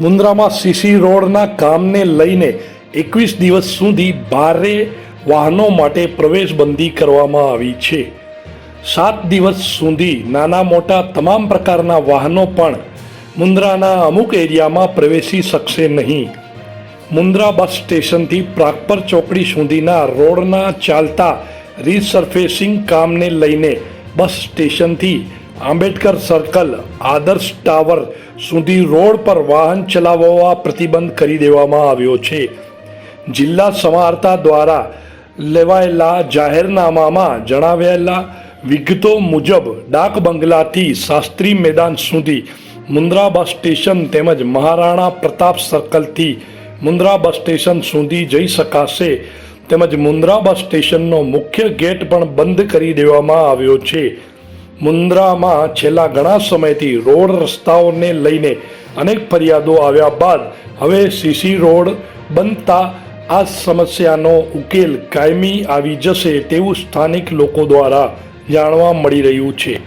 મુન્દ્રામાં CC રોડના કામને લઈને એકવીસ દિવસ સુધી ભારે વાહનો માટે પ્રવેશબંધી કરવામાં આવી છે. સાત દિવસ સુધી નાના મોટા તમામ પ્રકારના વાહનો પણ મુન્દ્રાના અમુક એરિયામાં પ્રવેશી શકશે નહીં. મુન્દ્રા બસ સ્ટેશનથી પ્રાગપર ચોકડી સુધીના રોડના ચાલતા રીસર્ફેસિંગ કામને લઈને બસ સ્ટેશનથી આંબેડકર સર્કલ આદર્શ ટાવર સુધી રોડ પર વાહન ચલાવવા પ્રતિબંધ કરી દેવામાં આવ્યો છે. જિલ્લા સમાહર્તા દ્વારા લેવાયેલા જાહેરનામામાં જણાવેલા વિગતો મુજબ ડાક બંગલાથી શાસ્ત્રી મેદાન સુધી મુન્દ્રા બસ સ્ટેશન તેમજ મહારાણા પ્રતાપ સર્કલથી મુન્દ્રા બસ સ્ટેશન સુધી જઈ શકાશે. તેમજ મુન્દ્રા બસ સ્ટેશનનો મુખ્ય ગેટ પણ બંધ કરી દેવામાં આવ્યો છે. મુન્દ્રામાં છેલ્લા ઘણા સમયથી રોડ રસ્તાઓને લઈને અનેક ફરિયાદો આવ્યા બાદ હવે સીસી રોડ બનતા આ સમસ્યાનો ઉકેલ કાયમી આવી જશે તેવું સ્થાનિક લોકો દ્વારા જાણવા મળી રહ્યું છે.